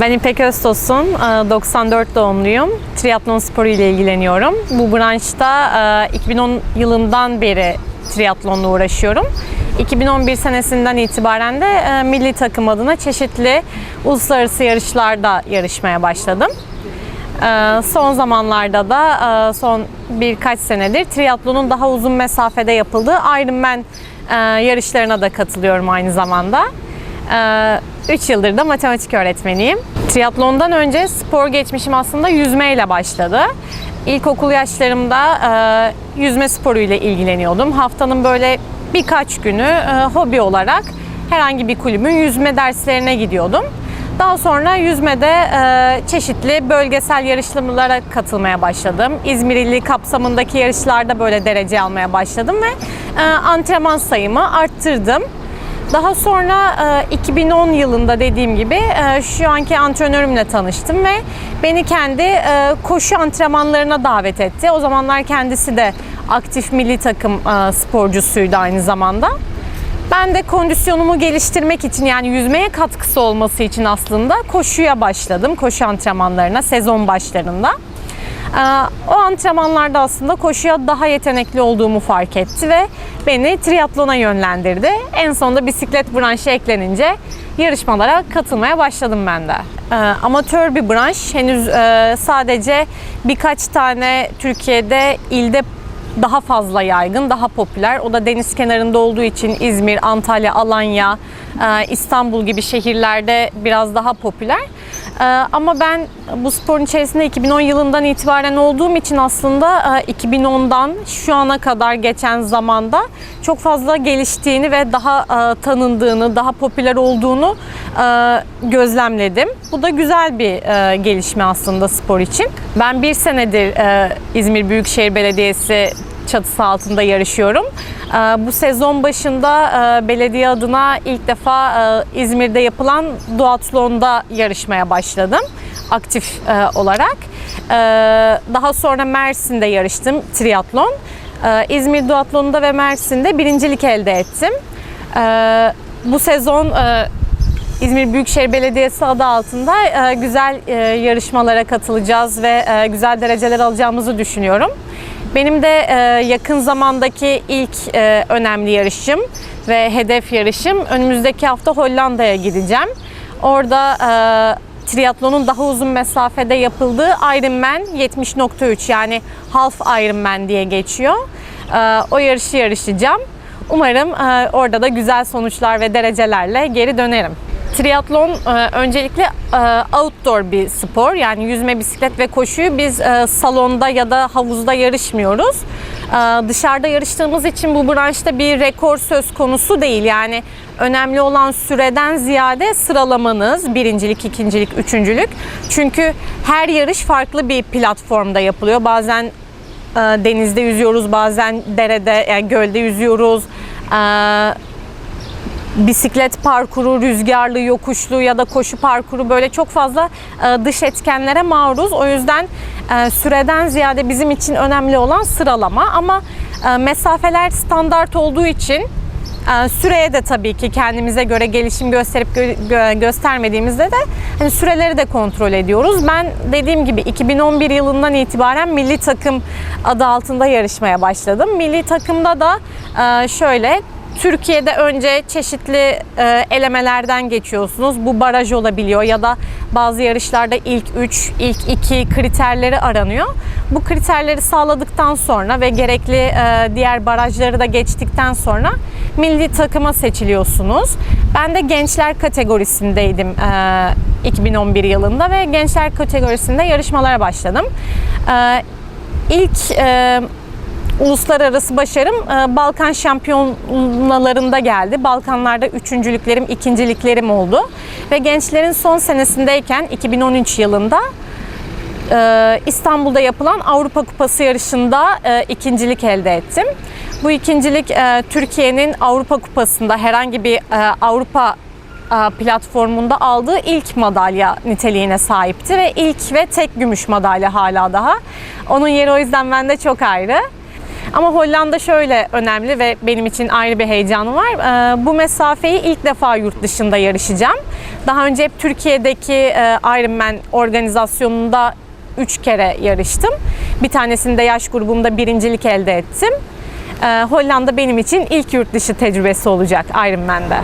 Ben İpek Öztosun, e, 94 doğumluyum. Triatlon sporu ile ilgileniyorum. Bu branşta e, 2010 yılından beri triatlonla uğraşıyorum. 2011 senesinden itibaren de e, milli takım adına çeşitli uluslararası yarışlarda yarışmaya başladım. E, Son zamanlarda da e, son birkaç senedir triatlonun daha uzun mesafede yapıldığı Ironman e, yarışlarına da katılıyorum aynı zamanda. 3 yıldır da matematik öğretmeniyim. Triatlondan önce spor geçmişim aslında yüzmeyle başladı. İlkokul yaşlarımda e, yüzme sporuyla ilgileniyordum. Haftanın böyle birkaç günü e, hobi olarak herhangi bir kulübün yüzme derslerine gidiyordum. Daha sonra yüzmede e, çeşitli bölgesel yarışmalara katılmaya başladım. İzmir ili kapsamındaki yarışlarda böyle derece almaya başladım ve e, antrenman sayımı arttırdım. Daha sonra e, 2010 yılında dediğim gibi e, şu anki antrenörümle tanıştım ve beni kendi e, koşu antrenmanlarına davet etti. O zamanlar kendisi de aktif milli takım e, sporcusuydu aynı zamanda. Ben de kondisyonumu geliştirmek için yani yüzmeye katkısı olması için aslında koşuya başladım. Koşu antrenmanlarına sezon başlarında. Ee, O antrenmanlarda aslında koşuya daha yetenekli olduğumu fark etti ve beni triatlona yönlendirdi. En sonunda bisiklet branşı eklenince yarışmalara katılmaya başladım ben de. Ee, Amatör bir branş. Henüz e, sadece birkaç tane Türkiye'de ilde daha fazla yaygın, daha popüler. O da deniz kenarında olduğu için İzmir, Antalya, Alanya, e, İstanbul gibi şehirlerde biraz daha popüler. E, Ama ben bu sporun içerisinde 2010 yılından itibaren olduğum için aslında e, 2010'dan şu ana kadar geçen zamanda çok fazla geliştiğini ve daha e, tanındığını, daha popüler olduğunu e, gözlemledim. Bu da güzel bir e, gelişme aslında spor için. Ben bir senedir e, İzmir Büyükşehir Belediyesi çatısı altında yarışıyorum. Ee, Bu sezon başında e, belediye adına ilk defa e, İzmir'de yapılan duatlonda yarışmaya başladım aktif e, olarak. Ee, Daha sonra Mersin'de yarıştım triatlon. Ee, İzmir duatlonunda ve Mersin'de birincilik elde ettim. Bu sezon İzmir Büyükşehir Belediyesi adı altında güzel yarışmalara katılacağız ve güzel dereceler alacağımızı düşünüyorum. Benim de e, yakın zamandaki ilk e, önemli yarışım ve hedef yarışım önümüzdeki hafta Hollanda'ya gideceğim. Orada e, triatlonun daha uzun mesafede yapıldığı Ironman 70.3 yani Half Ironman diye geçiyor. E, o yarışı yarışacağım. Umarım e, orada da güzel sonuçlar ve derecelerle geri dönerim. Triatlon e, öncelikle e, outdoor bir spor. Yani yüzme, bisiklet ve koşuyu biz e, salonda ya da havuzda yarışmıyoruz. Dışarıda yarıştığımız için bu branşta bir rekor söz konusu değil. Yani önemli olan süreden ziyade sıralamanız, birincilik, ikincilik, üçüncülük. Çünkü her yarış farklı bir platformda yapılıyor. Bazen denizde yüzüyoruz, bazen derede, yani gölde yüzüyoruz. Bisiklet parkuru, rüzgarlı, yokuşlu ya da koşu parkuru böyle çok fazla e, dış etkenlere maruz. O yüzden e, süreden ziyade bizim için önemli olan sıralama ama e, mesafeler standart olduğu için süreye de tabii ki kendimize göre gelişim gösterip gö- gö- göstermediğimizde de hani süreleri de kontrol ediyoruz. Ben dediğim gibi 2011 yılından itibaren milli takım adı altında yarışmaya başladım. Milli takımda da şöyle Türkiye'de önce çeşitli e, elemelerden geçiyorsunuz. Bu baraj olabiliyor ya da bazı yarışlarda ilk 3, ilk 2 kriterleri aranıyor. Bu kriterleri sağladıktan sonra ve gerekli e, diğer barajları da geçtikten sonra milli takıma seçiliyorsunuz. Ben de gençler kategorisindeydim e, 2011 yılında ve gençler kategorisinde yarışmalara başladım. E, ilk e, uluslararası başarım e, Balkan şampiyonalarında geldi. Balkanlarda üçüncülüklerim, ikinciliklerim oldu. Ve gençlerin son senesindeyken 2013 yılında e, İstanbul'da yapılan Avrupa Kupası yarışında e, ikincilik elde ettim. Bu ikincilik Türkiye'nin Avrupa Kupası'nda herhangi bir Avrupa platformunda aldığı ilk madalya niteliğine sahipti ve ilk ve tek gümüş madalya hala daha. Onun yeri o yüzden bende çok ayrı. Ama Hollanda şöyle önemli ve benim için ayrı bir heyecanı var. Ee, Bu mesafeyi ilk defa yurt dışında yarışacağım. Daha önce hep Türkiye'deki e, Ironman organizasyonunda 3 kere yarıştım. Bir tanesinde yaş grubumda birincilik elde ettim. Ee, Hollanda benim için ilk yurt dışı tecrübesi olacak Ironman'de.